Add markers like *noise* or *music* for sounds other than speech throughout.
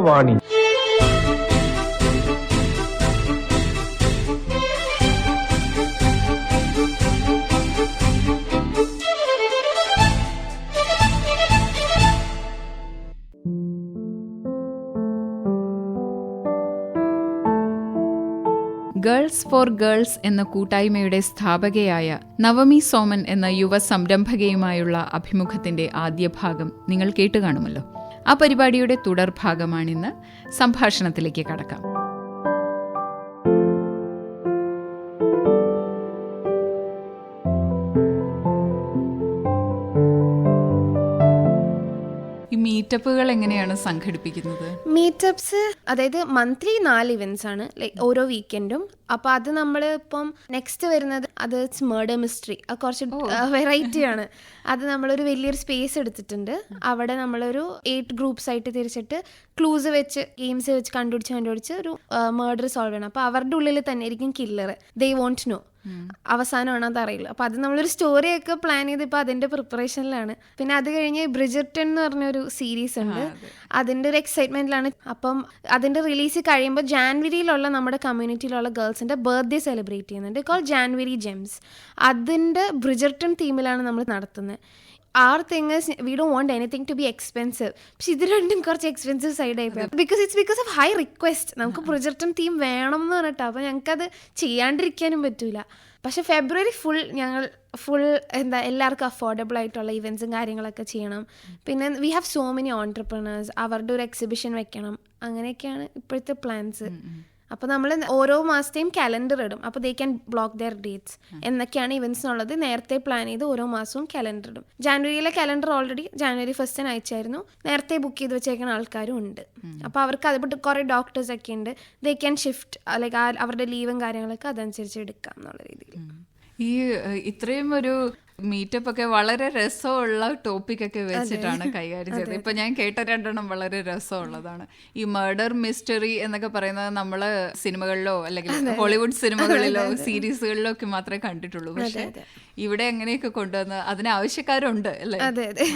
Yuvavani girls for girls എന്ന കൂട്ടായ്മയുടെ സ്ഥാപകയായ നവമി സോമൻ എന്ന യുവ സംരംഭകയുമായുള്ള അഭിമുഖത്തിന്റെ ആദ്യ ഭാഗം നിങ്ങൾ കേട്ടുകാണുമല്ലോ. ആ പരിപാടിയുടെ തുടർഭാഗമാണിന്ന് സംഭാഷണത്തിലേക്ക് കടക്കാം. മീറ്റപ്പുകൾ എങ്ങനെയാണ് സംഘടിപ്പിക്കുന്നത്? മീറ്റപ്സ് അതായത് മന്ത്ലി നാല് ഇവന്റ്സ് ആണ് ലൈക് ഓരോ വീക്കെൻഡും. അപ്പൊ അത് നമ്മൾ ഇപ്പം നെക്സ്റ്റ് വരുന്നത് അത് മേർഡർ മിസ്റ്ററി. അത് കുറച്ച് വെറൈറ്റി ആണ്. അത് നമ്മളൊരു വലിയൊരു സ്പേസ് എടുത്തിട്ടുണ്ട്. അവിടെ നമ്മളൊരു എയ്റ്റ് ഗ്രൂപ്പ്സ് ആയിട്ട് തിരിച്ചിട്ട് ക്ലൂസ് വെച്ച് ഗെയിംസ് വെച്ച് കണ്ടുപിടിച്ച് കണ്ടുപിടിച്ച് ഒരു മേർഡർ സോൾവ് ചെയ്യണം. അപ്പൊ അവരുടെ ഉള്ളിൽ തന്നെ ആയിരിക്കും കില്ലർ ദേ വോണ്ട് നോ അവസാനമാണ് അതറിയില്ല അപ്പോൾ അത് നമ്മളൊരു സ്റ്റോറിയൊക്കെ പ്ലാൻ ചെയ്ത് ഇപ്പോൾ അതിന്റെ പ്രിപ്പറേഷനിലാണ് പിന്നെ അത് കഴിഞ്ഞ് ബ്രിജർട്ടൺ എന്ന് പറഞ്ഞൊരു സീരീസ് ഉണ്ട്. അതിന്റെ ഒരു എക്സൈറ്റ്മെന്റിലാണ് അപ്പം അതിന്റെ റിലീസ് കഴിയുമ്പോൾ ജാൻവരിയിലുള്ള നമ്മുടെ കമ്മ്യൂണിറ്റിയിലുള്ള ഗേൾസിന്റെ ബർത്ത്ഡേ സെലിബ്രേറ്റ് ചെയ്യുന്നുണ്ട്. കോൾ ജാൻവരി ജെംസ് അതിന്റെ ബ്രിജർട്ടൺ തീമിലാണ് നമ്മൾ നടത്തുന്നത്. Are think we do want anything to be expensive പക്ഷെ ഇത് രണ്ടും കുറച്ച് എക്സ്പെൻസീവ് സൈഡ് ആയി because it's because of high request നമുക്ക് പ്രൊജക്റ്റും തീം വേണം എന്ന് പറഞ്ഞിട്ടാണ് അപ്പോൾ ഞങ്ങൾക്കത് ചെയ്യാണ്ടിരിക്കാനും പറ്റൂല. പക്ഷെ ഫെബ്രുവരി ഫുൾ ഞങ്ങൾ ഫുൾ എന്താ എല്ലാവർക്കും അഫോർഡബിൾ ആയിട്ടുള്ള ഇവൻസും കാര്യങ്ങളൊക്കെ ചെയ്യണം. പിന്നെ we have so many entrepreneurs അവരുടെ ഒരു എക്സിബിഷൻ വെക്കണം. അങ്ങനെയൊക്കെയാണ് ഇപ്പോഴത്തെ പ്ലാൻസ് അപ്പോൾ നമ്മൾ ഓരോ മാസത്തെയും കലണ്ടർ ഇടും. അപ്പോൾ they can block their dates എന്നൊക്കെയാണ് ഇവന്റ്സ് എന്നുള്ളത് നേരത്തെ പ്ലാൻ ചെയ്ത് ഓരോ മാസവും കലണ്ടർ ഇടും. ജാനുവരിയിലെ കലണ്ടർ ഓൾറെഡി ജാനുവരി ഫസ്റ്റിന് അയച്ചായിരുന്നു. നേരത്തെ ബുക്ക് ചെയ്ത് വെച്ചേക്കുന്ന ആൾക്കാരും ഉണ്ട്. അപ്പോൾ അവർക്ക് അതുപോലെ കുറേ ഡോക്ടേഴ്സ് ഒക്കെ ഉണ്ട്. ദേ ക്യാൻ ഷിഫ്റ്റ് അല്ലെങ്കിൽ അവരുടെ ലീവും കാര്യങ്ങളൊക്കെ അതനുസരിച്ച് എടുക്കാം എന്നുള്ള രീതിയിൽ. ഈ ഇത്രയും ഒരു മീറ്റപ്പ് ഒക്കെ വളരെ രസമുള്ള ടോപ്പിക് ഒക്കെ വെച്ചിട്ടാണ് കൈകാര്യം ചെയ്തത്. ഇപ്പൊ ഞാൻ കേട്ട രണ്ടെണ്ണം വളരെ രസമുള്ളതാണ്. ഈ മർഡർ മിസ്റ്ററി എന്നൊക്കെ പറയുന്നത് നമ്മൾ സിനിമകളിലോ അല്ലെങ്കിൽ ഹോളിവുഡ് സിനിമകളിലോ സീരീസുകളിലോ ഒക്കെ മാത്രമേ കണ്ടിട്ടുള്ളൂ. പക്ഷെ ഇവിടെ എങ്ങനെയൊക്കെ കൊണ്ടുവന്ന് അതിന് ആവശ്യക്കാരുണ്ട് അല്ലേ? അതെ അതെ.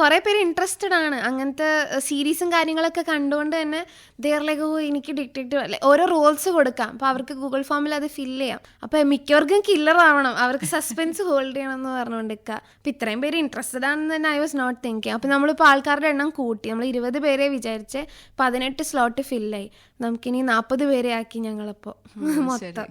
കുറെ പേര് ഇൻട്രസ്റ്റഡ് ആണ്. അങ്ങനത്തെ സീരീസും കാര്യങ്ങളൊക്കെ കണ്ടുകൊണ്ട് തന്നെ ദേർലേക്ക് എനിക്ക് ഡിറ്റക്റ്റീവ് ഓരോ റോൾസ് കൊടുക്കാം. അപ്പൊ അവർക്ക് ഗൂഗിൾ ഫോമിൽ അത് ഫില്ല് ചെയ്യാം. അപ്പൊ മിക്കവർക്കും കില്ലർ ആവണം. അവർക്ക് സസ്പെൻസ് ഹോൾഡ് ചെയ്യണം എന്ന് പറഞ്ഞുകൊണ്ടിരിക്കുക അപ്പം ഇത്രയും പേര് ഇൻട്രസ്റ്റഡ് ആണെന്ന് തന്നെ ഐ വാസ് നോട്ട് തിങ്കിങ് നമ്മൾ നമ്മളിപ്പോൾ ആൾക്കാരുടെ എണ്ണം കൂട്ടി. നമ്മൾ ഇരുപത് പേരെ വിചാരിച്ച് പതിനെട്ട് സ്ലോട്ട് ഫില്ലായി നമുക്കിനി നാൽപ്പത് പേരെ ആക്കി ഞങ്ങളിപ്പോൾ മൊത്തം.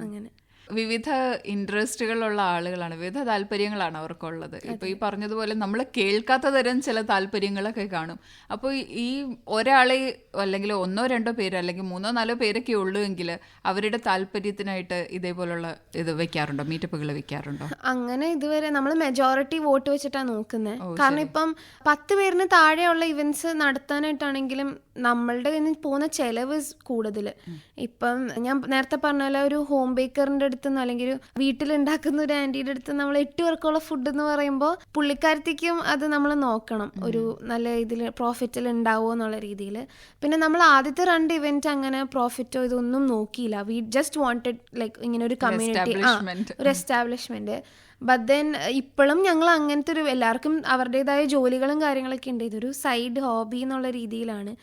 അങ്ങനെ. വിവിധ ഇൻട്രസ്റ്റുകളുള്ള ആളുകളാണ് വിവിധ താല്പര്യങ്ങളാണ് അവർക്കുള്ളത്. ഇപ്പൊ ഈ പറഞ്ഞതുപോലെ നമ്മൾ കേൾക്കാത്ത തരം ചില താല്പര്യങ്ങളൊക്കെ കാണും. അപ്പോൾ ഈ ഒരാളെ അല്ലെങ്കിൽ ഒന്നോ രണ്ടോ പേര് അല്ലെങ്കിൽ മൂന്നോ നാലോ പേരൊക്കെ ഉള്ളൂ എങ്കിൽ അവരുടെ താല്പര്യത്തിനായിട്ട് ഇതേപോലുള്ള ഇത് വെക്കാറുണ്ടോ? മീറ്റപ്പുകൾ വെക്കാറുണ്ടോ? അങ്ങനെ ഇതുവരെ നമ്മൾ മെജോറിറ്റി വോട്ട് വെച്ചിട്ടാണ് നോക്കുന്നത് കാരണം ഇപ്പം പത്ത് പേരിന് താഴെയുള്ള ഇവന്റ്സ് നടത്താനായിട്ടാണെങ്കിലും നമ്മളുടെ കയ്യിൽ നിന്ന് പോകുന്ന ചെലവ് കൂടുതൽ ഇപ്പം ഞാൻ നേരത്തെ പറഞ്ഞ പോലെ ഒരു ഹോം ബേക്കറിന്റെ അടുത്ത് നിന്ന് അല്ലെങ്കിൽ ഒരു വീട്ടിലുണ്ടാക്കുന്ന ഒരു ആന്റിയുടെ അടുത്ത് നമ്മൾ എട്ട് പേർക്കുള്ള ഫുഡ് എന്ന് പറയുമ്പോൾ പുള്ളിക്കാരത്തേക്കും അത് നമ്മൾ നോക്കണം. ഒരു നല്ല ഇതിൽ പ്രോഫിറ്റിൽ ഉണ്ടാവുമോ എന്നുള്ള രീതിയിൽ. പിന്നെ നമ്മൾ ആദ്യത്തെ രണ്ട് ഇവന്റ് അങ്ങനെ പ്രോഫിറ്റോ ഇതൊന്നും നോക്കിയില്ല. വി ജസ്റ്റ് വാണ്ടഡ് ലൈക്ക് ഇങ്ങനെ ഒരു കമ്മ്യൂണിറ്റി ഒരു എസ്റ്റാബ്ലിഷ്മെന്റ് ബട്ട് ദെൻ ഇപ്പോഴും ഞങ്ങൾ അങ്ങനത്തെ ഒരു എല്ലാവർക്കും അവരുടേതായ ജോലികളും കാര്യങ്ങളൊക്കെ ഉണ്ട്. ഇതൊരു സൈഡ് ഹോബി എന്നുള്ള രീതിയിലാണ്.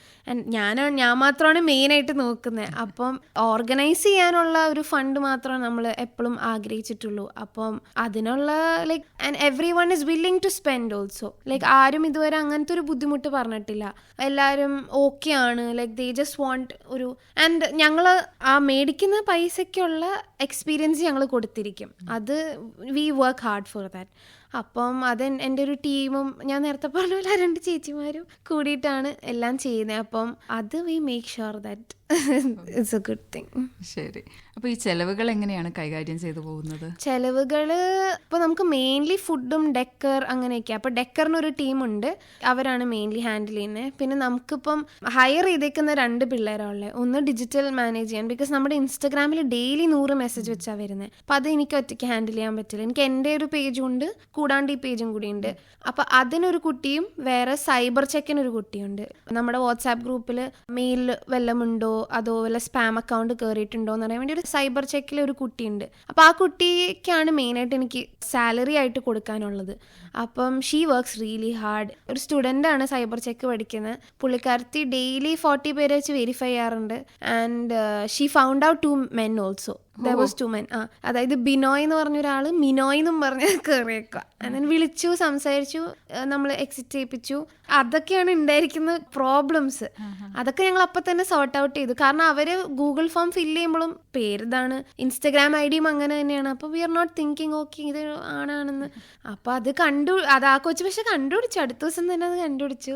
ഞാൻ ഞാൻ മാത്രമാണ് മെയിനായിട്ട് നോക്കുന്നത് അപ്പം ഓർഗനൈസ് ചെയ്യാനുള്ള ഒരു ഫണ്ട് മാത്രമാണ് നമ്മൾ എപ്പോഴും ആഗ്രഹിച്ചിട്ടുള്ളൂ. അപ്പം അതിനുള്ള like and everyone is willing to spend also like ആരും ഇതുവരെ അങ്ങനത്തെ ഒരു ബുദ്ധിമുട്ട് പറഞ്ഞിട്ടില്ല. എല്ലാവരും ഓക്കെ ആണ്. ലൈക്ക് ദേ ജസ്റ്റ് വാണ്ട് ഒരു ആൻഡ് ഞങ്ങൾ ആ മേടിക്കുന്ന പൈസയ്ക്കുള്ള എക്സ്പീരിയൻസ് ഞങ്ങൾ കൊടുത്തിരിക്കും. അത് we work hard for that അപ്പം അത് എൻ- എന്റെ ഒരു ടീമും ഞാൻ നേരത്തെ പറഞ്ഞ പോലെ രണ്ട് ചേച്ചിമാരും കൂടിയിട്ടാണ് എല്ലാം ചെയ്യുന്നത്. അപ്പം അത് we make sure that it's a good thing ശരി. അപ്പോൾ ഈ ചെലവുകൾ എങ്ങനെയാണ് കൈകാര്യം ചെയ്തു പോകുന്നത്? ചെലവുകൾ ഇപ്പോൾ നമുക്ക് മെയിൻലി ഫുഡും ഡെക്കർ അങ്ങനെയൊക്കെ അപ്പോൾ ഡെക്കറിനൊരു ടീമുണ്ട് അവരാണ് മെയിൻലി ഹാൻഡിൽ ചെയ്യുന്നത് പിന്നെ നമുക്കിപ്പം ഹയർ ചെയ്തേക്കുന്ന രണ്ട് പിള്ളേരാളെ ഒന്ന് ഡിജിറ്റൽ മാനേജ് ചെയ്യാൻ. ബിക്കോസ് നമ്മുടെ ഇൻസ്റ്റാഗ്രാമിൽ ഡെയിലി നൂറ് മെസ്സേജ് വെച്ചാൽ വരുന്നത് അപ്പോൾ അത് എനിക്ക് ഒറ്റയ്ക്ക് ഹാൻഡിൽ ചെയ്യാൻ പറ്റില്ല. എനിക്ക് എന്റെ ഒരു പേജും ഉണ്ട്. കൂടാണ്ട് ഈ പേജും കൂടി ഉണ്ട്. അപ്പോൾ അതിനൊരു കുട്ടിയും വേറെ സൈബർ ചെക്കിനൊരു കുട്ടിയുണ്ട് നമ്മുടെ വാട്സാപ്പ് ഗ്രൂപ്പിൽ മെയിൽ വല്ലതുമുണ്ടോ അതോ വല്ല സ്പാം അക്കൗണ്ട് കയറിയിട്ടുണ്ടോ എന്ന് വേണ്ടി ഒരു സൈബർ ചെക്കിൽ ഒരു കുട്ടിയുണ്ട്. അപ്പോൾ ആ കുട്ടിക്കാണ് മെയിനായിട്ട് എനിക്ക് സാലറി ആയിട്ട് കൊടുക്കാനുള്ളത്. അപ്പം ഷീ വർക്ക്സ് റിയലി ഹാർഡ് ഒരു സ്റ്റുഡന്റ് ആണ് സൈബർ ചെക്ക് പഠിക്കുന്നത്. പുള്ളിക്കാരത്തി ഡെയിലി ഫോർട്ടി പേരെ വെച്ച് വെരിഫൈ ചെയ്യാറുണ്ട്. And she found out two men also was two men ആ അതായത് ബിനോയ് എന്ന് പറഞ്ഞ ഒരാൾ മിനോയ് എന്നും പറഞ്ഞ് കയറിയേക്കുക അങ്ങനെ വിളിച്ചു സംസാരിച്ചു നമ്മൾ എക്സിറ്റ് ചെയ്യിപ്പിച്ചു. അതൊക്കെയാണ് ഉണ്ടായിരിക്കുന്ന പ്രോബ്ലംസ് അതൊക്കെ ഞങ്ങൾ അപ്പം തന്നെ സോർട്ട് ഔട്ട് ചെയ്തു. കാരണം അവർ ഗൂഗിൾ ഫോം ഫില്ല് ചെയ്യുമ്പോഴും പേരിതാണ്. ഇൻസ്റ്റഗ്രാം ഐ ഡിയും അങ്ങനെ തന്നെയാണ്. അപ്പോൾ we are not thinking okay ഇത് ആണാണെന്ന്. അപ്പോൾ അത് കണ്ടു അത് ആ കൊച്ചു പക്ഷെ കണ്ടുപിടിച്ചു. അടുത്ത ദിവസം തന്നെ അത് കണ്ടുപിടിച്ചു.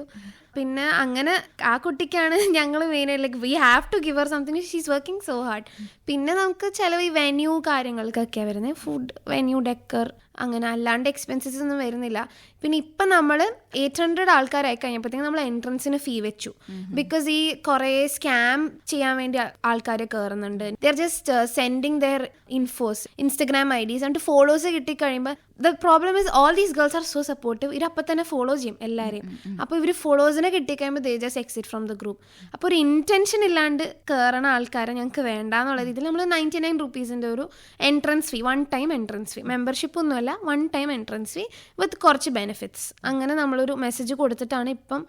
പിന്നെ അങ്ങനെ ആ കുട്ടിക്കാണ് ഞങ്ങൾ മെയിനായിട്ട് like we have to give our something she's working so hard പിന്നെ നമുക്ക് ചില ഈ വെന്യൂ കാര്യങ്ങൾക്കൊക്കെയാണ് വരുന്നത്. ഫുഡ് വെന്യൂ ഡെക്കർ അങ്ങനെ അല്ലാണ്ട് എക്സ്പെൻസസ് ഒന്നും വരുന്നില്ല. പിന്നെ ഇപ്പം നമ്മൾ എയ്റ്റ് ഹൺഡ്രഡ് ആൾക്കാരായി കഴിഞ്ഞപ്പോഴത്തേക്കും നമ്മൾ എൻട്രൻസിന് ഫീ വെച്ചു. ബിക്കോസ് ഈ കുറേ സ്കാം ചെയ്യാൻ വേണ്ടി ആൾക്കാർ കയറുന്നുണ്ട് they're just sending their infos Instagram IDs എന്നിട്ട് follows കിട്ടിക്കഴിയുമ്പോൾ the problem is all these girls are so supportive ഇവർ അപ്പം തന്നെ ഫോളോ ചെയ്യും എല്ലാവരെയും അപ്പോൾ ഇവർ ഫോളോവേഴ്സിനെ കിട്ടിക്കഴിയുമ്പോൾ they just exit from the group അപ്പോൾ ഒരു ഇന്റൻഷൻ ഇല്ലാണ്ട് കയറണ ആൾക്കാരെ ഞങ്ങൾക്ക് വേണ്ട എന്നുള്ള രീതിയിൽ നമ്മൾ നയന്റി നയൻ റുപ്പീസിന്റെ ഒരു entrance fee one time entrance fee membership ഒന്നുമല്ല one time entrance fee with കുറച്ച് ബെനിഫിറ്റ്സ് അങ്ങനെ നമ്മളൊരു മെസ്സേജ് കൊടുത്തിട്ടാണ് ഇപ്പം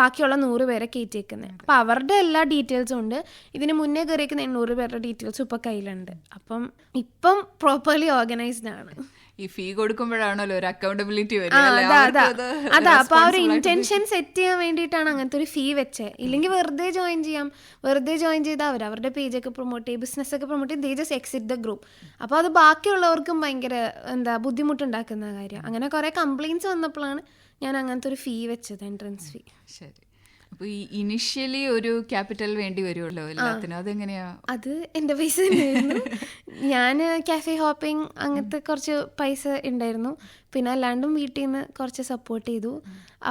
ബാക്കിയുള്ള നൂറ് പേരെ കയറ്റിയേക്കുന്നത് അപ്പോൾ അവരുടെ എല്ലാ ഡീറ്റെയിൽസും ഉണ്ട്. ഇതിന് മുന്നേ കയറിയേക്കുന്ന എണ്ണൂറ് പേരുടെ ഡീറ്റെയിൽസും ഇപ്പോൾ കയ്യിലുണ്ട്. അപ്പം ഇപ്പം പ്രോപ്പർലി ഓർഗനൈസ്ഡ് ആണ്. ഈ ഫീ കൊടുക്കുമ്പോഴാണല്ലോ ഒരു അക്കൗണ്ടബിലിറ്റി അതാ അപ്പൊ ആ ഒരു ഇന്റൻഷൻ സെറ്റ് ചെയ്യാൻ വേണ്ടിയിട്ടാണ് അങ്ങനത്തെ ഒരു ഫീ വെച്ചേ. ഇല്ലെങ്കിൽ വെറുതെ ജോയിൻ ചെയ്യാം. വെറുതെ ജോയിൻ ചെയ്താൽ അവർ അവരുടെ പേജൊക്കെ പ്രൊമോട്ട് ചെയ്യും ബിസിനസ് ഒക്കെ പ്രൊമോട്ട് ചെയ്യും they just exit the group അപ്പോൾ അത് ബാക്കിയുള്ളവർക്കും ഭയങ്കര എന്താ ബുദ്ധിമുട്ടുണ്ടാക്കുന്ന കാര്യം. അങ്ങനെ കുറെ കംപ്ലയിൻസ് വന്നപ്പോഴാണ് ഞാൻ അങ്ങനത്തെ ഒരു ഫീ വെച്ചത് എൻട്രൻസ് ഫീ ശരി. ഈ ഇനിഷ്യലി ഒരു ക്യാപിറ്റൽ വേണ്ടി വരുമല്ലോ എല്ലാത്തിനും. അതെങ്ങനെയാ? അത് എന്റെ പൈസ തന്നെയായിരുന്നു. ഞാൻ കാഫെ ഹോപ്പിംഗ് അങ്ങനത്തെ കുറച്ച് പൈസ ഉണ്ടായിരുന്നു. പിന്നെ അല്ലാണ്ടും വീട്ടിൽ നിന്ന് കുറച്ച് സപ്പോർട്ട് ചെയ്തു.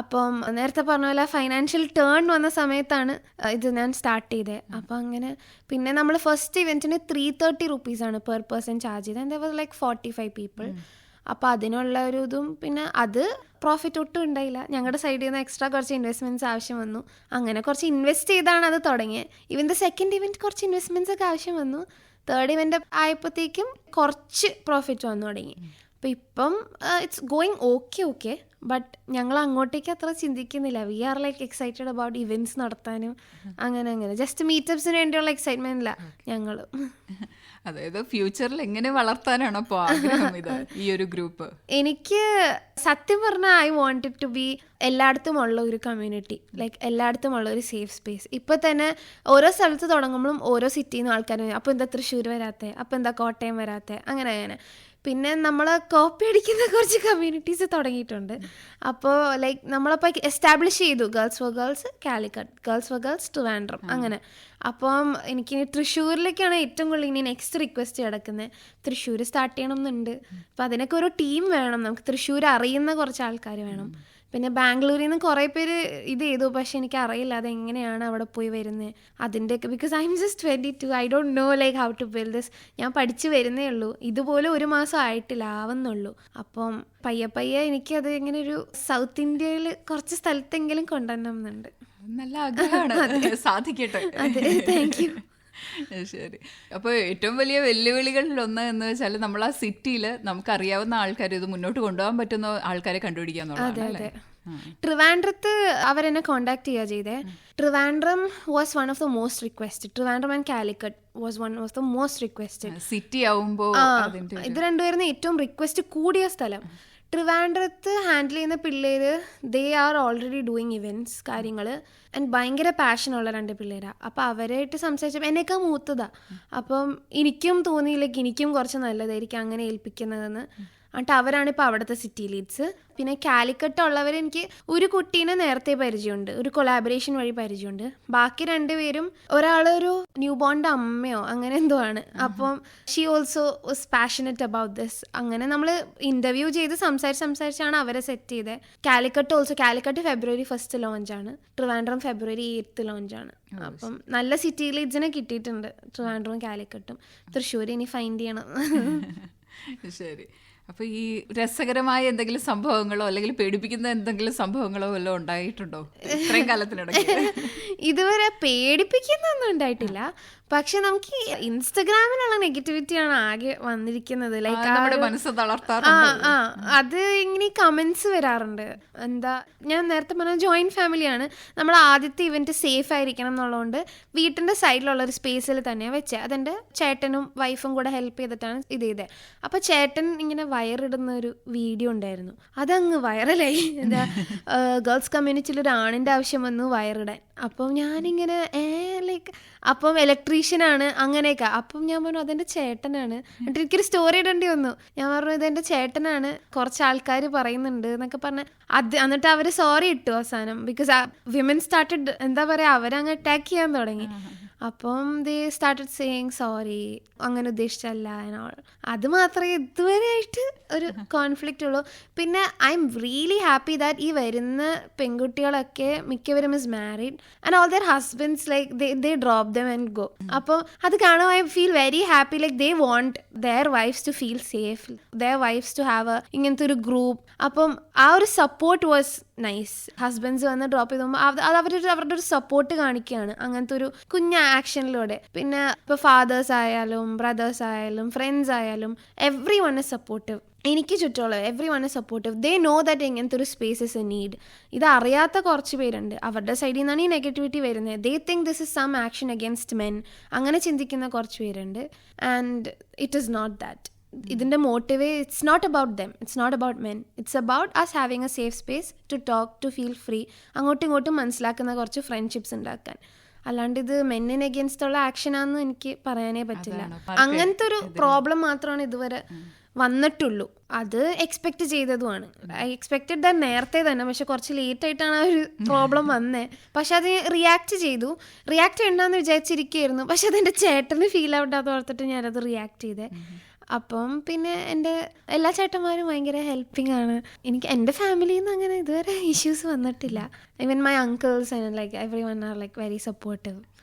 അപ്പം നേരത്തെ പറഞ്ഞ പോലെ ഫൈനാൻഷ്യൽ ടേൺ വന്ന സമയത്താണ് ഇത് ഞാൻ സ്റ്റാർട്ട് ചെയ്തത് അപ്പം അങ്ങനെ പിന്നെ നമ്മൾ ഫസ്റ്റ് ഇവന്റിന് ത്രീ തേർട്ടി റുപ്പീസാണ് പെർ പേഴ്സൺ ചാർജ് ചെയ്തത്. എന്റെ was like forty five people അപ്പോൾ അതിനുള്ള ഒരു ഇതും പിന്നെ അത് പ്രോഫിറ്റ് ഒട്ടും ഉണ്ടായില്ല. ഞങ്ങളുടെ സൈഡിൽ നിന്ന് എക്സ്ട്രാ കുറച്ച് ഇൻവെസ്റ്റ്മെന്റ്സ് ആവശ്യം വന്നു. അങ്ങനെ കുറച്ച് ഇൻവെസ്റ്റ് ചെയ്താണ് അത് തുടങ്ങിയത് ഇവൻ ദ സെക്കൻഡ് ഇവന്റ് കുറച്ച് ഇൻവെസ്റ്റ്മെന്റ്സ് ഒക്കെ ആവശ്യം വന്നു. തേർഡ് ഇവന്റ് ആയപ്പോഴത്തേക്കും കുറച്ച് പ്രോഫിറ്റ് വന്നു തുടങ്ങി. അപ്പോൾ ഇപ്പം it's going okay okay but ഞങ്ങൾ അങ്ങോട്ടേക്ക് അത്ര ചിന്തിക്കുന്നില്ല. We are like excited about events നടത്താനും അങ്ങനെ അങ്ങനെ. ജസ്റ്റ് മീറ്റപ്സിന് വേണ്ടിയുള്ള എക്സൈറ്റ്മെന്റ് ഇല്ല ഞങ്ങൾ അതായത് ഫ്യൂച്ചറിൽ എങ്ങനെ വളർത്താനാണ് *laughs* ഈ ഒരു ഗ്രൂപ്പ് എനിക്ക് സത്യം പറഞ്ഞാൽ ഐ വോണ്ട് ടു ബി എല്ലായിടത്തും ഉള്ള ഒരു കമ്മ്യൂണിറ്റി ലൈക്ക് എല്ലായിടത്തും ഉള്ള ഒരു സേഫ് സ്പേസ് ഇപ്പം തന്നെ ഓരോ സ്ഥലത്ത് തുടങ്ങുമ്പോഴും ഓരോ സിറ്റിയിൽ നിന്ന് ആൾക്കാർ അപ്പോൾ എന്താ തൃശ്ശൂർ വരാത്തെ? അപ്പോൾ എന്താ കോട്ടയം വരാത്തെ? അങ്ങനെ അങ്ങനെ. പിന്നെ നമ്മൾ കോപ്പി അടിക്കുന്ന *laughs* കുറച്ച് കമ്മ്യൂണിറ്റീസ് തുടങ്ങിയിട്ടുണ്ട്. അപ്പോൾ ലൈക്ക് നമ്മളപ്പോൾ എസ്റ്റാബ്ലിഷ് ചെയ്തു. Girls for girls Calicut girls for girls Trivandrum അങ്ങനെ. അപ്പം എനിക്ക് തൃശ്ശൂരിലേക്കാണ് ഏറ്റവും കൂടുതൽ ഇനി നെക്സ്റ്റ് റിക്വസ്റ്റ് കിടക്കുന്നത് തൃശ്ശൂർ സ്റ്റാർട്ട് ചെയ്യണം എന്നുണ്ട് അപ്പം അതിനൊക്കെ ഒരു ടീം വേണം. നമുക്ക് തൃശ്ശൂർ അറിയുന്ന കുറച്ച് ആൾക്കാർ വേണം. പിന്നെ ബാംഗ്ലൂരിൽ നിന്ന് കുറേ പേര് ഇത് ചെയ്തു. പക്ഷെ എനിക്ക് അറിയില്ല അതെങ്ങനെയാണ് അവിടെ പോയി വരുന്നത് അതിന്റെയൊക്കെ because I'm just twenty two I don't know like how to build this ഞാൻ പഠിച്ചു വരുന്നേ ഉള്ളൂ. ഇതുപോലെ ഒരു മാസം ആയിട്ടില്ല ആവുന്നുള്ളൂ അപ്പം പയ്യെ പയ്യെ എനിക്കത് ഇങ്ങനെ ഒരു സൗത്ത് ഇന്ത്യയിൽ കുറച്ച് സ്ഥലത്തെങ്കിലും കൊണ്ടുവരണമെന്നുണ്ട് നല്ല ആഗ്രഹമാണ്. *laughs* സാധിക്കട്ടെ. അതെ. താങ്ക് യു ശരി. അപ്പോൾ ഏറ്റവും വലിയ വെല്ലുവിളികളിൽ ഒന്ന് എന്ന് വെച്ചാൽ നമ്മൾ ആ സിറ്റിയിൽ നമുക്ക് അറിയാവുന്ന ആൾക്കാർ ഇത് മുന്നോട്ട് കൊണ്ടുപോകാൻ പറ്റുന്ന ആൾക്കാരെ കണ്ടുപിടിക്കുക അല്ലേ? ട്രിവാൻഡ്രത്ത് അവരെന്നെ കോണ്ടാക്ട് ചെയ്യുക ചെയ്തേ. Trivandrum was one of the most requested Trivandrum and Calicut was one of the most requested city ആവുമ്പോൾ ഇത് രണ്ടുപേരുന്ന ഏറ്റവും റിക്വസ്റ്റ് കൂടിയ സ്ഥലം. ട്രിവാൻഡ്രത്ത് ഹാൻഡിൽ ചെയ്യുന്ന പിള്ളേര് they are already doing events കാര്യങ്ങൾ ആൻഡ് ഭയങ്കര പാഷനുള്ള രണ്ട് പിള്ളേരാണ് അപ്പോൾ അവരായിട്ട് സംസാരിച്ചപ്പോൾ എന്നേക്കാൾ മൂത്തതാണ് അപ്പം എനിക്കും തോന്നിയില്ലെങ്കിൽ എനിക്കും കുറച്ച് നല്ലതായിരിക്കും അങ്ങനെ ഏൽപ്പിക്കുന്നതെന്ന്. എന്നിട്ട് അവരാണ് ഇപ്പോൾ അവിടുത്തെ സിറ്റി ലീഡ്സ് പിന്നെ കാലിക്കട്ട് ഉള്ളവർ എനിക്ക് ഒരു കുട്ടീനെ നേരത്തെ പരിചയമുണ്ട് ഒരു കൊളാബറേഷൻ വഴി പരിചയമുണ്ട്. ബാക്കി രണ്ടുപേരും ഒരാളൊരു ന്യൂ ബോണിന്റെ അമ്മയോ അങ്ങനെ എന്തോ ആണ്. അപ്പം she also was passionate about this അങ്ങനെ നമ്മൾ ഇന്റർവ്യൂ ചെയ്ത് സംസാരിച്ച് സംസാരിച്ചാണ് അവരെ സെറ്റ് ചെയ്തത് Calicut also Calicut February first ലോഞ്ചാണ് Trivandrum February eighth ലോഞ്ചാണ് അപ്പം നല്ല സിറ്റി ലീഡ്സിനെ കിട്ടിയിട്ടുണ്ട് ട്രിവാൻഡ്രവും കാലിക്കട്ടും. തൃശ്ശൂർ ഇനി ഫൈൻഡ് ചെയ്യണം. *laughs* ശരി. അപ്പൊ ഈ രസകരമായ എന്തെങ്കിലും സംഭവങ്ങളോ അല്ലെങ്കിൽ പേടിപ്പിക്കുന്ന എന്തെങ്കിലും സംഭവങ്ങളോ വല്ലതും ഉണ്ടായിട്ടുണ്ടോ? ഇത്രയും കാലത്തിനിടയ്ക്ക്. *laughs* ഇതുവരെ പേടിപ്പിക്കുന്നൊന്നും ഉണ്ടായിട്ടില്ല. പക്ഷെ നമുക്ക് ഇൻസ്റ്റഗ്രാമിലുള്ള നെഗറ്റിവിറ്റിയാണ് ആകെ വന്നിരിക്കുന്നത്. ലൈക്ക് നമ്മുടെ മനസ്സ് തളർത്താറുണ്ട്. ആ അത് ഇങ്ങനെ കമന്റ്സ് വരാറുണ്ട്. എന്താ ഞാൻ നേരത്തെ പറഞ്ഞ ജോയിന്റ് ഫാമിലിയാണ് നമ്മൾ ആദ്യത്തെ ഇവന്റ് സേഫ് ആയിരിക്കണം എന്നുള്ളതുകൊണ്ട് വീട്ടിന്റെ സൈഡിലുള്ള ഒരു സ്പേസിൽ തന്നെയാണ് വെച്ചത് അതെന്റെ ചേട്ടനും വൈഫും കൂടെ ഹെൽപ്പ് ചെയ്തിട്ടാണ് ഇത് ചെയ്തത് അപ്പൊ ചേട്ടൻ ഇങ്ങനെ വയറിടുന്ന ഒരു വീഡിയോ ഉണ്ടായിരുന്നു. അതങ്ങ് വൈറലായി എന്താ ഗേൾസ് കമ്മ്യൂണിറ്റിയിൽ ഒരു ആണിന്റെ ആവശ്യം വന്നു വയറിടാൻ. അപ്പം ഞാനിങ്ങനെ ഏ ലൈക്ക് അപ്പം ഇലക്ട്രീഷ്യനാണ് അങ്ങനെയൊക്കെ. അപ്പം ഞാൻ പറഞ്ഞു അതെന്റെ ചേട്ടനാണ്. എന്നിട്ട് എനിക്കൊരു സ്റ്റോറി ഇടേണ്ടി വന്നു. ഞാൻ പറഞ്ഞു ഇതെന്റെ ചേട്ടനാണ്. കുറച്ച് ആൾക്കാർ പറയുന്നുണ്ട് എന്നൊക്കെ പറഞ്ഞ് അത് എന്നിട്ട് അവർ സോറി ഇട്ടു അവസാനം. ബിക്കോസ് വിമൻ സ്റ്റാർട്ടഡ് എന്താ പറയാ അവരങ്ങ് അറ്റാക്ക് ചെയ്യാൻ തുടങ്ങി. അപ്പം ദേ സ്റ്റാർട്ടഡ് സേയിങ് സോറി അങ്ങനെ ഉദ്ദേശിച്ചല്ല അത് മാത്രമേ ഇതുവരെ ആയിട്ട് ഒരു *laughs* കോൺഫ്ലിക്റ്റ് ഉള്ളൂ. പിന്നെ I'm really happy that ഈ വരുന്ന പെൺകുട്ടികളൊക്കെ മിക്കവരും is married and all their husbands like they drop them and go അപ്പം അത് കാണുമ്പോൾ I feel very happy like they want their wifes to feel safe their wifes to have ഇങ്ങനത്തെ ഒരു group അപ്പം ആ ഒരു സപ്പോർട്ട് വാസ് നൈസ് ഹസ്ബൻഡ്സ് വന്ന് drop ചെയ്ത് പോകുമ്പോൾ അത് അവരൊരു അവരുടെ ഒരു സപ്പോർട്ട് കാണിക്കുകയാണ്. അങ്ങനത്തെ ഒരു കുഞ്ഞ ആക്ഷനിലൂടെ പിന്നെ ഇപ്പോൾ ഫാദേഴ്സ് ആയാലും ബ്രദേഴ്സ് ആയാലും ഫ്രണ്ട്സ് ആയാലും എവ്രി വൺ ഇസ് സപ്പോർട്ടീവ് എനിക്ക് ചുറ്റുമുള്ള everyone is supportive they know that എങ്ങനത്തെ ഒരു സ്പേസ് ഇസ് എ നീഡ് ഇത് അറിയാത്ത കുറച്ച് പേരുണ്ട്. അവരുടെ സൈഡിൽ നിന്നാണ് ഈ നെഗറ്റിവിറ്റി വരുന്നത്. They think this is some action against men അങ്ങനെ ചിന്തിക്കുന്ന കുറച്ച് പേരുണ്ട്. And it is not that ഇതിന്റെ motive it's not about them it's not about men it's about us having a safe space to talk to feel free അങ്ങോട്ടും ഇങ്ങോട്ടും മനസ്സിലാക്കുന്ന കുറച്ച് friendships ഉണ്ടാക്കാൻ. അല്ലാണ്ട് ഇത് മെന്നിന് അഗേൻസ്റ്റ് ഉള്ള ആക്ഷനാന്ന് എനിക്ക് പറയാനേ പറ്റില്ല. അങ്ങനത്തെ ഒരു പ്രോബ്ലം മാത്രമാണ് ഇതുവരെ വന്നിട്ടുള്ളൂ. അത് എക്സ്പെക്ട് ചെയ്തതുമാണ്. ഐ എക്സ്പെക്റ്റഡ് ദ നേരത്തെ തന്നെ പക്ഷെ കുറച്ച് ലേറ്റ് ആയിട്ടാണ് ആ ഒരു പ്രോബ്ലം വന്നേ. പക്ഷെ അത് റിയാക്ട് ചെയ്തു. റിയാക്ട് ചെയ്യണ്ടെന്ന് വിചാരിച്ചിരിക്കുകയായിരുന്നു. പക്ഷെ അതെന്റെ ചേട്ടന് ഫീൽ ആവട്ടാന്ന് ഓർത്തിട്ട് ഞാനത് റിയാക്ട് ചെയ്തേ. അപ്പം പിന്നെ എന്റെ എല്ലാ ചേട്ടന്മാരും ഭയങ്കര ഹെൽപ്പിംഗ് ആണ്. എനിക്ക് എന്റെ ഫാമിലിയിൽ നിന്ന് അങ്ങനെ ഇതുവരെ ഇഷ്യൂസ് വന്നിട്ടില്ല. Even my uncles like everyone are like very supportive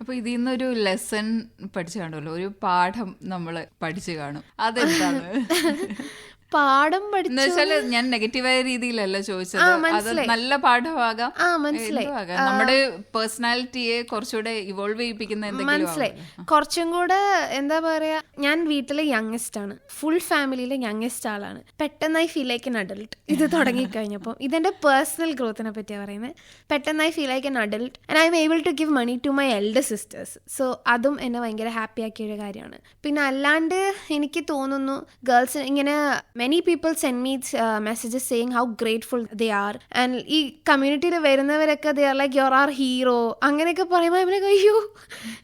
അപ്പൊ ഇതിൽ നിന്നൊരു ലെസൺ പഠിച്ചു കാണുമല്ലോ. ഒരു പാഠം നമ്മൾ പഠിച്ചു കാണും. അതെന്താണ്? *laughs* പാഠം എന്ന് പഠിച്ചു വെച്ചാൽ ഞാൻ നെഗറ്റീവായ രീതിയിലല്ല ചോദിച്ചത്. അത് നല്ല പാഠമാകാം. ആ മനസ്സിലായി. നമ്മുടെ പേഴ്സണാലിറ്റിയെ കുറച്ചുകൂടെ ഇവോൾവ് ചെയ്യിപ്പിക്കുന്ന മനസ്സിലായി. കുറച്ചും കൂടെ എന്താ പറയാ ഞാൻ വീട്ടിലെ യങ്ങസ്റ്റ് ആണ്. ഫുൾ ഫാമിലിയിലെ യങ്ങസ്റ്റ് ആളാണ്. പെട്ടെന്നായി ഫീൽ ലൈക്ക് എൻ അഡൽട്ട് ഇത് തുടങ്ങിക്കഴിഞ്ഞപ്പോൾ ഇതെന്റെ പേഴ്സണൽ ഗ്രോത്തിനെ പറ്റിയാണ് പറയുന്നത് പെട്ടെന്നായി feel like an adult and I'm able to give money to my elder sisters so അതും എന്നെ ഭയങ്കര ഹാപ്പി ആക്കിയ ഒരു കാര്യമാണ്. പിന്നെ അല്ലാണ്ട് എനിക്ക് തോന്നുന്നു ഗേൾസ് ഇങ്ങനെ many people send me messages saying how grateful they are and ഈ കമ്മ്യൂണിറ്റിയിൽ വരുന്നവരൊക്കെ they are like you're are hero അങ്ങനെയൊക്കെ പറയുമ്പോൾ like, അയ്യോ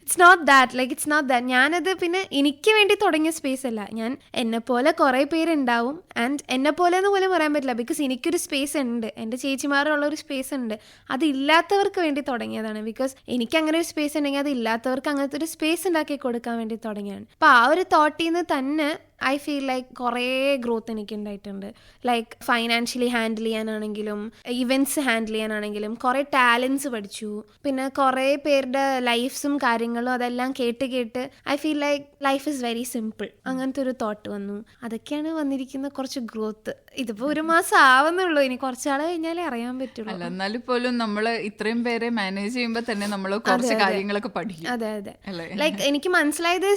it's not that like it's not that ഞാനത് പിന്നെ എനിക്ക് വേണ്ടി തുടങ്ങിയ സ്പേസ് അല്ല. ഞാൻ എന്നെ പോലെ കുറേ പേരുണ്ടാവും. ആൻഡ് എന്നെ പോലെ എന്ന് പോലും പറയാൻ പറ്റില്ല. ബിക്കോസ് എനിക്കൊരു സ്പേസ് ഉണ്ട്. എന്റെ ചേച്ചിമാരുള്ള ഒരു സ്പേസ് ഉണ്ട്. അത് ഇല്ലാത്തവർക്ക് വേണ്ടി തുടങ്ങിയതാണ്. ബിക്കോസ് എനിക്ക് അങ്ങനെ ഒരു സ്പേസ് ഉണ്ടെങ്കിൽ അത് ഇല്ലാത്തവർക്ക് അങ്ങനത്തെ ഒരു സ്പേസ് ഉണ്ടാക്കി കൊടുക്കാൻ വേണ്ടി തുടങ്ങിയാണ് അപ്പോൾ ആ ഒരു തോട്ടിൽ നിന്ന് തന്നെ ഐ ഫീൽ ലൈക്ക് കുറേ ഗ്രോത്ത് എനിക്ക് ഉണ്ടായിട്ടുണ്ട്. ലൈക്ക് ഫൈനാൻഷ്യലി ഹാൻഡിൽ ചെയ്യാനാണെങ്കിലും ഇവന്റ്സ് ഹാൻഡിൽ ചെയ്യാനാണെങ്കിലും കുറേ ടാലൻസ് പഠിച്ചു. പിന്നെ കുറേ പേരുടെ ലൈഫ്സും കാര്യങ്ങളും അതെല്ലാം കേട്ട് കേട്ട് I feel like life is very simple അങ്ങനത്തെ ഒരു തോട്ട് വന്നു. അതൊക്കെയാണ് വന്നിരിക്കുന്ന കുറച്ച് ഗ്രോത്ത് ഇതിപ്പോൾ ഒരു മാസം ആവുന്നുള്ളൂ. ഇനി കുറച്ചാൾ കഴിഞ്ഞാലേ അറിയാൻ പറ്റുള്ളൂ. എന്നാലും പോലും നമ്മൾ ഇത്രയും പേരെ മാനേജ് ചെയ്യുമ്പോൾ തന്നെ നമ്മൾ കുറച്ച് കാര്യങ്ങളൊക്കെ പഠിക്കും. അതെ അതെ. ലൈക്ക് എനിക്ക് മനസ്സിലായത്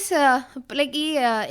ലൈക്ക് ഈ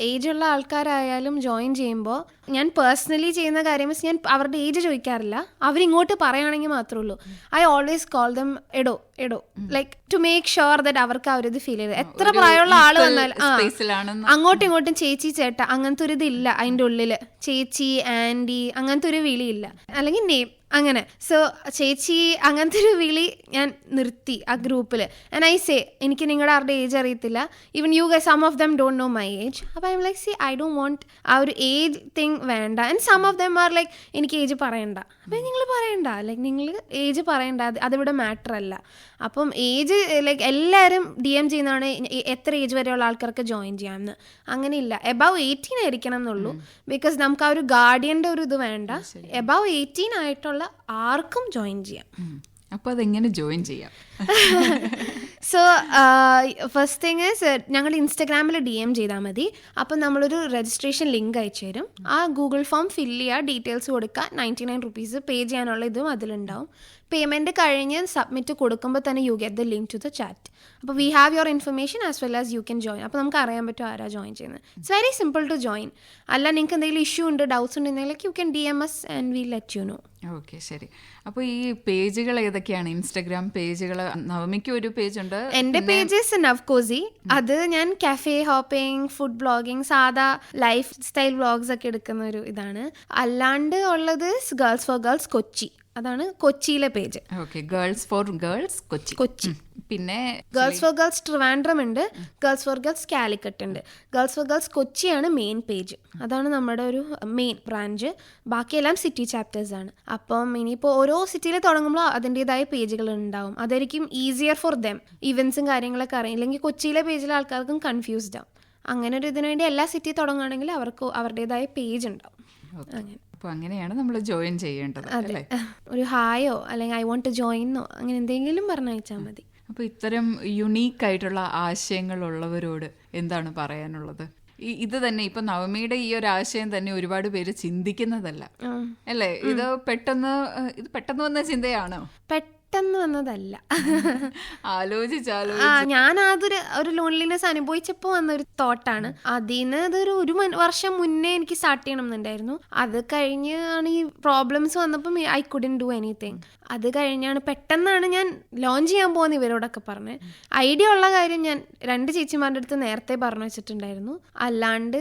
ഏജ് ഉള്ള ആൾക്കാരായാലും ജോയിൻ ചെയ്യുമ്പോൾ ഞാൻ പേഴ്സണലി ചെയ്യുന്ന കാര്യം മീൻസ് ഞാൻ അവരുടെ ഏജ് ചോദിക്കാറില്ല. അവരിങ്ങോട്ട് പറയുകയാണെങ്കിൽ മാത്രമേ ഉള്ളൂ ഐ ഓൾവേസ് കോൾ ദം എടോ. എടോ like to make sure that അവർക്ക് ആ ഒരു ഇത് ഫീൽ ചെയ്ത് എത്ര പ്രായമുള്ള ആൾ വന്നാൽ വന്നാലും ആ. അങ്ങോട്ടും ഇങ്ങോട്ടും ചേച്ചി ചേട്ട അങ്ങനത്തെ ഒരു ഇതില്ല. അതിന്റെ ഉള്ളിൽ ചേച്ചി ആന്റി അങ്ങനത്തെ ഒരു വിളിയില്ല. അല്ലെങ്കിൽ നെയിം അങ്ങനെ. സോ ചേച്ചി അങ്ങനത്തെ ഒരു വിളി ഞാൻ നിർത്തി ആ ഗ്രൂപ്പിൽ ആൻഡ് ഐ സേ എനിക്ക് നിങ്ങളുടെ ആരുടെ ഏജ് അറിയത്തില്ല. Even you guy some of them don't know my age അപ്പോൾ I'm like see I don't want ആ ഒരു ഏജ് തിങ് വേണ്ട. And some of them are like എനിക്ക് ഏജ് പറയണ്ട. അപ്പം നിങ്ങൾ പറയണ്ട. ലൈക്ക് നിങ്ങൾ ഏജ് പറയണ്ട. അത് അതിവിടെ മാറ്റർ അല്ല. അപ്പം ഏജ് ലൈക്ക് എല്ലാവരും ഡി എം ചെയ്യുന്നതാണ് എത്ര ഏജ് വരെയുള്ള ആൾക്കാർക്ക് ജോയിൻ ചെയ്യാമെന്ന്. അങ്ങനെയില്ല. എബവ് എയ്റ്റീൻ ആയിരിക്കണം എന്നുള്ളൂ. ബിക്കോസ് നമുക്ക് ആ ഒരു ഗാർഡിയന്റെ ഒരു ഇത് വേണ്ട. എബവ് എയ്റ്റീൻ ആയിട്ടുള്ള ആർക്കും ജോയിൻ ചെയ്യാം. അപ്പോൾ അപ്പൊ അതെങ്ങനെ ജോയിൻ ചെയ്യാം? *laughs* സോ ഫസ്റ്റ് തിങ് ഇസ് ഞങ്ങൾ ഇൻസ്റ്റഗ്രാമിൽ ഡി എം ചെയ്താൽ മതി. അപ്പം നമ്മളൊരു രജിസ്ട്രേഷൻ ലിങ്ക് അയച്ചു തരും ആ ഗൂഗിൾ ഫോം ഫില്ല് ചെയ്യുക ഡീറ്റെയിൽസ് കൊടുക്കുക നയന്റി നയൻ റുപ്പീസ് പേ ചെയ്യാനുള്ള ഇതും അതിലുണ്ടാവും. പേയ്മെന്റ് കഴിഞ്ഞ് സബ്മിറ്റ് കൊടുക്കുമ്പോൾ തന്നെ you get the link to the chat അപ്പോൾ we have your information as well as you can join അപ്പോൾ നമുക്ക് അറിയാൻ പറ്റും ആരാ ജോയിൻ ചെയ്യുന്നത്. It's very simple to join അല്ല നിങ്ങൾക്ക് എന്തെങ്കിലും ഇഷ്യൂ ഉണ്ട് ഡൗട്ട്സ് ഉണ്ടെങ്കിൽ you can D M S and we let you know okay ശരി. അപ്പോൾ ഈ പേജുകൾ ഏതൊക്കെയാണ്? ഇൻസ്റ്റാഗ്രാം പേജുകൾ നവമിക്ക് ഒരു പേജ് ഉണ്ട്. എന്റെ പേജസ് നവ്കോസി അത് ഞാൻ കഫേ ഹോപ്പിംഗ് ഫുഡ് ബ്ലോഗിംഗ് സാധാ ലൈഫ് സ്റ്റൈൽ വ്ളോഗ്സ് ഒക്കെ എടുക്കുന്ന ഒരു ഇതാണ്. അല്ലാണ്ട് ഉള്ളത് ഗേൾസ് ഫോർ ഗേൾസ് കൊച്ചി. അതാണ് കൊച്ചിയിലെ page. Okay girls for girls Kochi. Kochi. പിന്നെ ഗേൾസ് ഫോർ ഗേൾസ് ട്രിവാൻഡ്രം ഉണ്ട് ഗേൾസ് ഫോർ ഗേൾസ് കാലിക്കറ്റ് ഉണ്ട് ഗേൾസ് ഫോർ ഗേൾസ് കൊച്ചിയാണ് മെയിൻ പേജ് അതാണ് നമ്മുടെ ഒരു മെയിൻ ബ്രാഞ്ച് ബാക്കിയെല്ലാം സിറ്റി ചാപ്റ്റേഴ്സ് ആണ്. അപ്പം ഇനിയിപ്പോൾ ഓരോ സിറ്റിയിൽ തുടങ്ങുമ്പോൾ അതിന്റെതായ പേജുകൾ ഉണ്ടാവും. അതായിരിക്കും ഈസിയർ ഫോർ ദം ഇവൻസും കാര്യങ്ങളൊക്കെ അറിയാം. ഇല്ലെങ്കിൽ കൊച്ചിയിലെ പേജിലെ ആൾക്കാർക്കും കൺഫ്യൂസ്ഡ് ആവും. അങ്ങനെ ഒരു ഇതിനു വേണ്ടി എല്ലാ സിറ്റി തുടങ്ങുകയാണെങ്കിൽ അവർക്ക് അവരുടേതായ പേജ് ഉണ്ടാവും. അങ്ങനെ. അപ്പോൾ അങ്ങനെയാണ് നമ്മൾ ജോയിൻ ചെയ്യേണ്ടത് അല്ലേ? ഒരു ഹായോ അല്ലെങ്കിൽ ഐ വോണ്ട് ടു ജോയിന്നോ അങ്ങനെ എന്തെങ്കിലും പറഞ്ഞയച്ചാൽ മതി. അപ്പോൾ ഇത്തരം യുണീക്ക് ആയിട്ടുള്ള ആശയങ്ങൾ ഉള്ളവരോട് എന്താണ് പറയാനുള്ളത്? ഈ ഇത് തന്നെ ഇപ്പൊ നവമിയുടെ ഈ ഒരു ആശയം തന്നെ ഒരുപാട് പേര് ചിന്തിക്കുന്നതല്ല. അല്ലേ? ഇത് പെട്ടെന്ന് ഇത് പെട്ടെന്ന് വന്ന ചിന്തയാണോ? പെട്ടെന്ന് വന്നതല്ല. ആലോചിച്ചാലോ ആ ഞാൻ അതൊരു ഒരു ലോൺലിനെസ് അനുഭവിച്ചപ്പോൾ വന്ന ഒരു തോട്ടാണ് അതിന് അതൊരു ഒരു വർഷം മുന്നേ എനിക്ക് സ്റ്റാർട്ട് ചെയ്യണം എന്നുണ്ടായിരുന്നു അത് കഴിഞ്ഞ് ആണ് ഈ പ്രോബ്ലംസ് വന്നപ്പം ഐ കുഡൻ ഡു എനിത്തിങ് അത് കഴിഞ്ഞാണ് പെട്ടെന്നാണ് ഞാൻ ലോഞ്ച് ചെയ്യാൻ പോകുന്ന ഇവരോടൊക്കെ പറഞ്ഞത് ഐഡിയ ഉള്ള കാര്യം ഞാൻ രണ്ട് ചേച്ചിമാരുടെ അടുത്ത് നേരത്തെ പറഞ്ഞു വെച്ചിട്ടുണ്ടായിരുന്നു. അല്ലാണ്ട്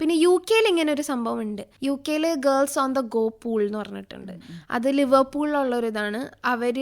പിന്നെ യു കെയിൽ ഇങ്ങനെ ഒരു സംഭവം ഉണ്ട് യു കെയിൽ girls on the go pool എന്ന് പറഞ്ഞിട്ടുണ്ട്. അത് ലിവർപൂളിലുള്ള ഒരു ഇതാണ് അവർ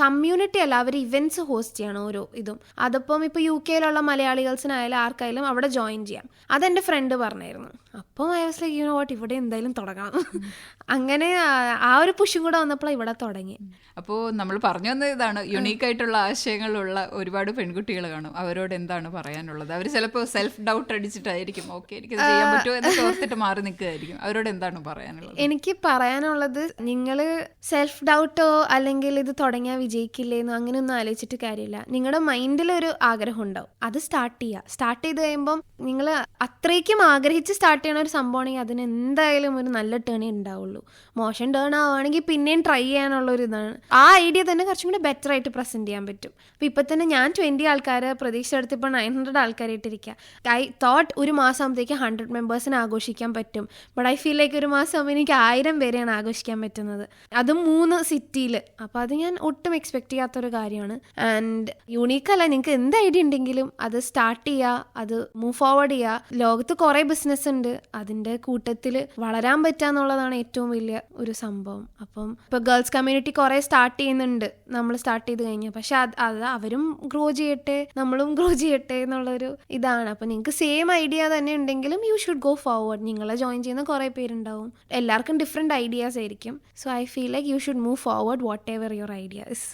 കമ്മ്യൂണിറ്റി അല്ല അവർ ഇവന്റ്സ് ഹോസ്റ്റ് ചെയ്യണം ഓരോ ഇതും. അതിപ്പം ഇപ്പൊ യു കെയിലുള്ള മലയാളികൾസിനായാലും ആർക്കായാലും അവിടെ ജോയിൻ ചെയ്യാം. അതെന്റെ ഫ്രണ്ട് പറഞ്ഞായിരുന്നു. അപ്പം I was like you know what ഇവിടെ എന്തായാലും തുടങ്ങണം. അങ്ങനെ ആ- ഒരു പുഷും കൂടെ വന്നപ്പോൾ ഇവിടെ തുടങ്ങി. അപ്പോൾ നമ്മൾ പറഞ്ഞു വന്ന ഇതാണ് യുണീക്ക് ആയിട്ടുള്ള ആശയങ്ങളുള്ള ഒരുപാട് പെൺകുട്ടികൾ കാണും. അവരോട് എന്താണ് പറയാനുള്ളത്? അവർ ചിലപ്പോൾ സെൽഫ് ഡൗട്ട് അടിച്ചിട്ടായിരിക്കും ഓക്കെ എനിക്ക് ചെയ്യാൻ പറ്റുമോ? എന്നൊക്കെ ഓർത്തിട്ട് മാറി നിൽക്കുകയായിരിക്കും. അവരോട് എന്താണ് പറയാനുള്ളത്? എനിക്ക് പറയാനുള്ളത് നിങ്ങൾ സെൽഫ് ഡൗട്ടോ അല്ലെങ്കിൽ ഇത് തുടങ്ങിയാൽ വിജയിക്കില്ലേന്നോ അങ്ങനെയൊന്നും ആലോചിച്ചിട്ട് കാര്യമില്ല. നിങ്ങളുടെ മൈൻഡിൽ ഒരു ആഗ്രഹം ഉണ്ടാവും. അത് സ്റ്റാർട്ട് ചെയ്യുക സ്റ്റാർട്ട് ചെയ്ത് കഴിയുമ്പം നിങ്ങൾ അത്രയ്ക്കും ആഗ്രഹിച്ച് സ്റ്റാർട്ട് ചെയ്യണ ഒരു സംഭവമാണെങ്കിൽ അതിന് എന്തായാലും ഒരു നല്ല ടേണേ ഉണ്ടാവുള്ളൂ. മോശം ടേൺ ആവുകയാണെങ്കിൽ പിന്നെയും ട്രൈ ചെയ്യാനുള്ള ഒരു ഇതാണ്. ആ ഐഡിയ തന്നെ കുറച്ചും കൂടി ബെറ്റർ ആയിട്ട് പ്രസന്റ് ചെയ്യാൻ പറ്റും. അപ്പം ഇപ്പം തന്നെ ഞാൻ ട്വന്റി ആൾക്കാർ പ്രതീക്ഷ എടുത്ത് ഇപ്പോൾ നയൻ ഹൺഡ്രഡ് ആൾക്കാരായിട്ടിരിക്കുക ഐ തോട്ട് ഒരു മാസം ആകുമ്പോഴത്തേക്ക് ഹൺഡ്രഡ് മെമ്പേഴ്സിനെ ആഘോഷിക്കാൻ പറ്റും. ബട്ട് ഐ ഫീൽ ലൈക്ക് ഒരു മാസം എനിക്ക് ആയിരം പേരെയാണ് ആഘോഷിക്കാൻ പറ്റുന്നത്. അതും മൂന്ന് സിറ്റിയിൽ അപ്പോൾ അത് ഞാൻ ഒട്ടും എക്സ്പെക്ട് ചെയ്യാത്തൊരു കാര്യമാണ്. ആൻഡ് യൂണീക്ക് അല്ല നിങ്ങൾക്ക് എന്ത് ഐഡിയ ഉണ്ടെങ്കിലും അത് സ്റ്റാർട്ട് ചെയ്യുക അത് മൂവ് ഫോർവേഡ് ചെയ്യുക ലോകത്ത് കുറേ ബിസിനസ് ഉണ്ട്. അതിന്റെ കൂട്ടത്തിൽ വളരാൻ പറ്റുക എന്നുള്ളതാണ് ഏറ്റവും വലിയ ഒരു സംഭവം. അപ്പം ഇപ്പോൾ ഗേൾസ് കമ്മ്യൂണിറ്റി കുറേ സ്റ്റാർട്ട് ചെയ്യുന്നുണ്ട്. നമ്മൾ സ്റ്റാർട്ട് ചെയ്ത് കഴിഞ്ഞാൽ പക്ഷെ അത് അത് അവരും ഗ്രോ ചെയ്യട്ടെ നമ്മളും ഗ്രോ ചെയ്യട്ടെ എന്നുള്ളൊരു ഇതാണ്. അപ്പം നിങ്ങൾക്ക് സെയിം ഐഡിയ തന്നെ ഉണ്ടെങ്കിലും യു ഷുഡ് ഗോ ഫോർവേഡ് നിങ്ങളെ ജോയിൻ ചെയ്യുന്ന കുറേ പേരുണ്ടാവും. എല്ലാവർക്കും ഡിഫറെന്റ് ഐഡിയാസ് ആയിരിക്കും. So I feel like you should move forward whatever your ideas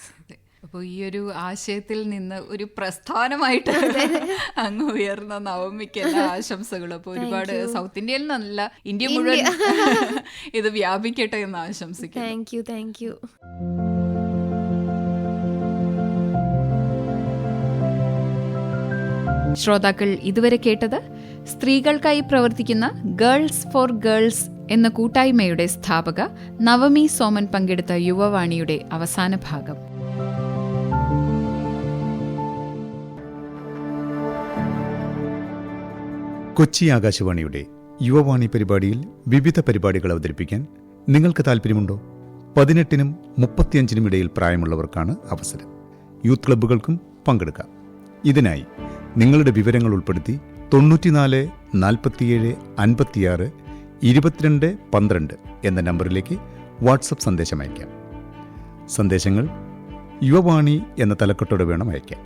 അപ്പോൾ ഈ ഒരു ആശയത്തിൽ നിന്ന് ഒരു പ്രസ്ഥാനമായിട്ട് അങ്ങ് ഉയർന്ന നവമിക്ക് എല്ലാ ആശംസകളും. അപ്പോൾ ഒരുപാട് സൗത്ത് ഇന്ത്യയിൽ നിന്നല്ല ഇന്ത്യ മുഴുവൻ *laughs* ഇത് വ്യാപിക്കട്ടെ എന്ന് ആശംസിക്കുന്നു. താങ്ക് യു താങ്ക് യു ശ്രോതാക്കൾ ഇതുവരെ കേട്ടത് സ്ത്രീകൾക്കായി പ്രവർത്തിക്കുന്ന ഗേൾസ് ഫോർ ഗേൾസ് എന്ന കൂട്ടായ്മയുടെ സ്ഥാപക നവമി സോമൻ പങ്കെടുത്ത യുവവാണിയുടെ അവസാന ഭാഗം. കൊച്ചി ആകാശവാണിയുടെ യുവവാണി പരിപാടിയിൽ വിവിധ പരിപാടികൾ അവതരിപ്പിക്കാൻ നിങ്ങൾക്ക് താല്പര്യമുണ്ടോ പതിനെട്ടിനും മുപ്പത്തിയഞ്ചിനും ഇടയിൽ പ്രായമുള്ളവർക്കാണ് അവസരം. യൂത്ത് ക്ലബ്ബുകൾക്കും പങ്കെടുക്കാം. ഇതിനായി നിങ്ങളുടെ വിവരങ്ങൾ ഉൾപ്പെടുത്തി തൊണ്ണൂറ്റിനാല് നാൽപ്പത്തിയേഴ് അൻപത്തിയാറ് ഇരുപത്തിരണ്ട് പന്ത്രണ്ട് എന്ന നമ്പറിലേക്ക് വാട്സപ്പ് സന്ദേശം അയക്കാം സന്ദേശങ്ങൾ യുവവാണി എന്ന തലക്കെട്ടോടെ വേണം അയക്കാൻ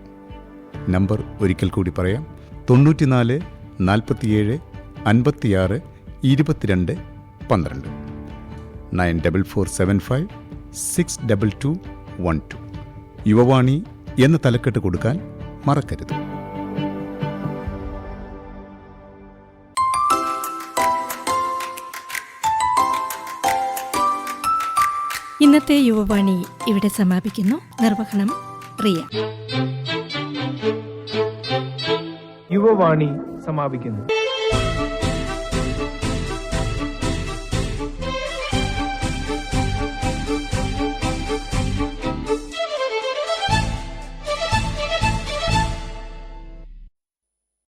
നമ്പർ ഒരിക്കൽ കൂടി പറയാം. തൊണ്ണൂറ്റിനാല് നാൽപ്പത്തിയേഴ് അൻപത്തിയാറ് ഇരുപത്തിരണ്ട് പന്ത്രണ്ട്. Nine double four seven five six double two one two. Yuvavani എന്ന തലക്കെട്ട് കൊടുക്കാൻ മറക്കരുത്. ഇന്നത്തെ യുവവാണി ഇവിടെ സമാപിക്കുന്നു. നിർവഹണം റിയ യുവവാണി സമാപിക്കുന്നു.